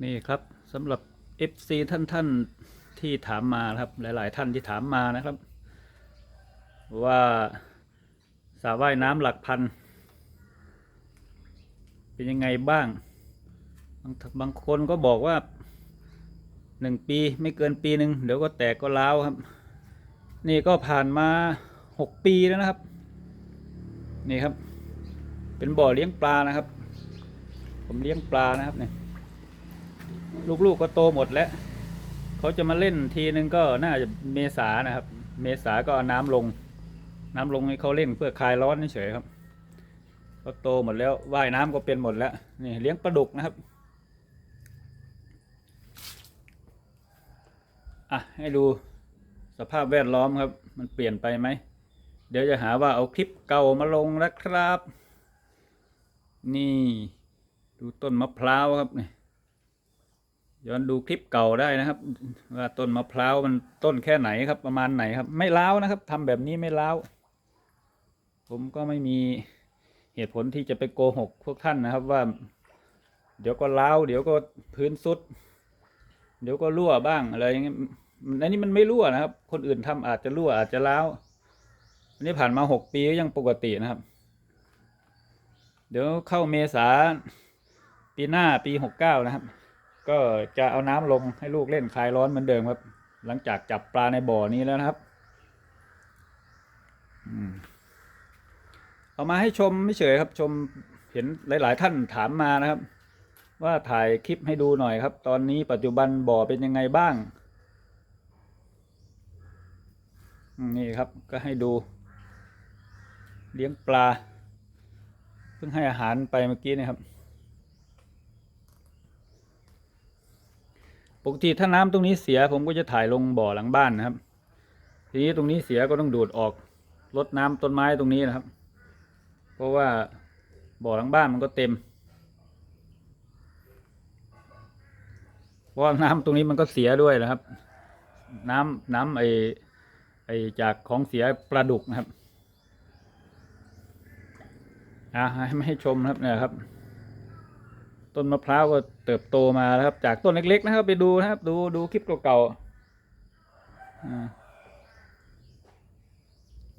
นี่ครับสำหรับ FC ท่านท่านที่ถามมาครับ หลาย ๆ ท่านที่ถามมานะครับ ว่าสระว่ายน้ำหลักพัน เป็นยังไงบ้าง บางบางคนก็บอกว่าหนึ่งปีไม่เกินปีหนึ่งเดี๋ยวก็แตกก็ร้าวครับ นี่ก็ผ่านมาหกปีแล้วนะครับ นี่ครับ เป็นบ่อเลี้ยงปลานะครับ ผมเลี้ยงปลานะครับเนี่ย ลูกๆก็โตหมดแล้ว เขาจะมาเล่นทีนึงก็น่าจะเมษานะครับ เมษาก็เอาน้ำลง น้ำลงให้เขาเล่นเพื่อคลายร้อนเฉยครับก็โตหมดแล้วว่ายน้ำก็เป็นหมดแล้วนี่เลี้ยงปลาดุกนะครับอะให้ดูสภาพแวดล้อมครับ มันเปลี่ยนไปไหม เดี๋ยวจะหาว่าเอาคลิปเก่ามาลงนะครับ นี่ ดูต้นมะพร้าวครับเนี่ย ย้อนดูคลิปเก่าได้นะครับ ว่าต้นมะพร้าวมันต้นแค่ไหนครับ ประมาณไหนครับ ไม่ล้าวนะครับทำแบบนี้ไม่ล้าวผมก็ไม่มีเหตุผลที่จะไปโกหกพวกท่านนะครับว่า เดี๋ยวก็ล้าวเดี๋ยวก็พื้นสุด เดี๋ยวก็รั่วบ้างอะไรอย่างเงี้ยอันนี้มันไม่รั่วนะครับ คนอื่นทำอาจจะรั่วอาจจะล้าวอันนี้ผ่านมาหกปีก็ยังปกตินะครับ เดี๋ยวเข้าเมษาปีหน้าปีหกเก้านะครับ ก็จะเอาน้ำลงให้ลูกเล่นคลายร้อนเหมือนเดิมครับ หลังจากจับปลาในบ่อนี้แล้วนะครับอเอามาให้ชมไม่เฉยครับ ชมเห็นหลาย ๆ ท่านถามมานะครับ ว่าถ่ายคลิปให้ดูหน่อยครับ ตอนนี้ปัจจุบันบ่อเป็นยังไงบ้างนี่ครับก็ให้ดู เลี้ยงปลา เพิ่งให้อาหารไปเมื่อกี้นะครับ ปกติถ้าน้ำตรงนี้เสียผมก็จะถ่ายลงบ่อหลังบ้านนะครับ ทีนี้ตรงนี้เสียก็ต้องดูดออกลดน้ำต้นไม้ตรงนี้นะครับ เพราะว่าบ่อหลังบ้านมันก็เต็มเพราะน้ำตรงนี้มันก็เสียด้วยนะครับ น้ำน้ำไอไอจากของเสียปลาดุกนะครับอ่าให้ไม่ให้ชมนะครับเนี่ยครับ ต้นมะพร้าวก็เติบโตมาแล้วครับ จากต้นเล็ก ๆ นะครับ ไปดูนะครับ ดูดูคลิปเก่าๆ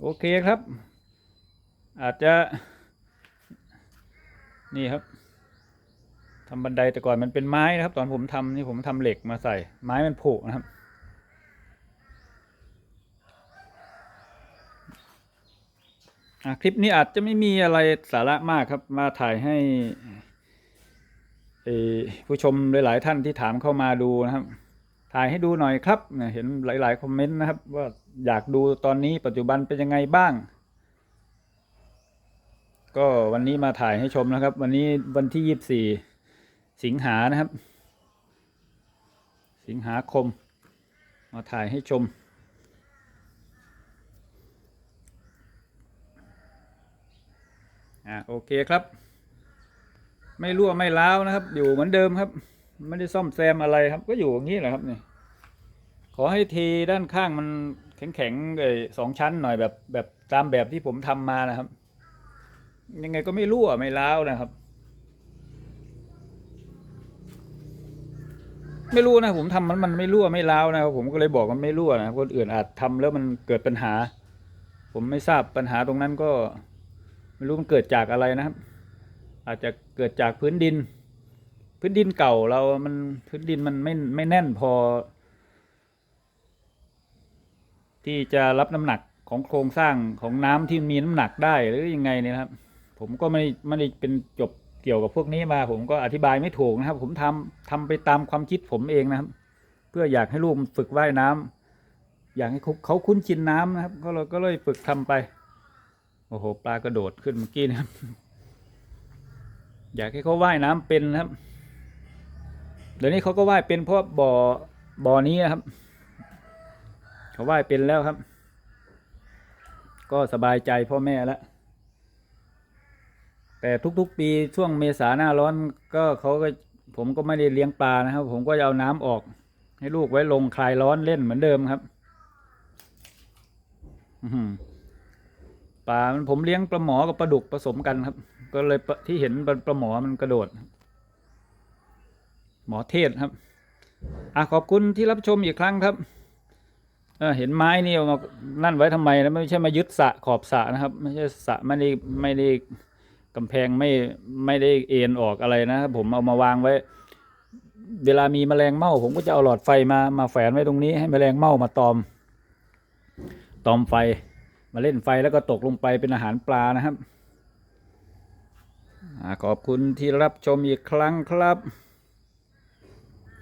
โอเคครับ อาจจะ นี่ครับทำบันไดแต่ก่อนมันเป็นไม้นะครับ ตอนผมทำนี่ผมทำเหล็กมาใส่ ไม้มันผุนะครับคลิปนี้อาจจะไม่มีอะไรสาระมากครับ มาถ่ายให้ ผู้ชมหลาย ๆ ท่านที่ถามเข้ามาดูนะครับ ถ่ายให้ดูหน่อยครับเห็นหลาย ๆ คอมเมนต์นะครับ ว่าอยากดูตอนนี้ปัจจุบันเป็นยังไงบ้าง ก็วันนี้มาถ่ายให้ชมนะครับ วันนี้วันที่ยี่สี่สิงหานะครับ สิงหาคม มาถ่ายให้ชมอ่าโอเคครับ ไม่รั่วไม่ร้าวนะครับ อยู่เหมือนเดิมครับ ไม่ได้ซ่อมแซมอะไรครับ ก็อยู่อย่างนี้แหละครับนี่ขอให้ทีด้านข้างมันแข็งๆเลยสองชั้นหน่อยแบบแบบตามแบบที่ผมทำมานะครับ ยังไงก็ไม่รั่วไม่ร้าวนะครับ ไม่รู้นะผมทำมันมันไม่รั่วไม่ร้าวนะครับ ผมก็เลยบอกมันไม่รั่วนะครับคนอื่นอาจทำแล้วมันเกิดปัญหา ผมไม่ทราบปัญหาตรงนั้นก็ ไม่รู้มันเกิดจากอะไรนะครับ อาจจะเกิดจากพื้นดิน พื้นดินเก่าเรามันพื้นดินมันไม่ไม่แน่นพอ ที่จะรับน้ำหนักของโครงสร้างของน้ำที่มีน้ำหนักได้หรือยังไงเนี่ยครับ ผมก็ไม่ไม่ได้เป็นจบเกี่ยวกับพวกนี้มา ผมก็อธิบายไม่ถูกนะครับ ผมทำทำไปตามความคิดผมเองนะครับ เพื่ออยากให้ลูกฝึกว่ายน้ำอยากให้เขาคุ้นชินน้ำนะครับ ก็เลยก็เลยฝึกทำไปโอ้โหปลากระโดดขึ้นเมื่อกี้นะครับ อยากให้เขาว่ายน้ำเป็นครับ เดี๋ยวนี้เขาก็ว่ายเป็นเพราะบ่อบ่อนี้ครับ เขาว่ายเป็นแล้วครับ ก็สบายใจพ่อแม่แล้วแต่ทุกๆปีช่วงเมษาหน้าร้อนก็เขาก็ผมก็ไม่ได้เลี้ยงปลานะครับ ผมก็จะเอาน้ำออก ให้ลูกไว้ลงคลายร้อนเล่นเหมือนเดิมครับอืปลามันผมเลี้ยงปลาหมอกับปลาดุกผสมกันครับ ก็เลยที่เห็นปลาปลาหมอมันกระโดด หมอเทศครับอะขอบคุณที่รับชมอีกครั้งครับเเห็นไม้นี่เอามานั่นไว้ทำไมนะไม่ใช่มายึดสะขอบสะนะครับ ไม่ใช่สะไม่ได้ไม่ได้กำแพงไม่ไม่ได้เอ็นออกอะไรนะครับผมเอามาวางไว้ เวลามีแมลงเม่าผมก็จะเอาหลอดไฟมามาแฝนไว้ตรงนี้ให้แมลงเม่ามาตอม ตอมไฟ มาเล่นไฟแล้วก็ตกลงไปเป็นอาหารปลานะครับ ขอบคุณที่รับชมอีกครั้งครับ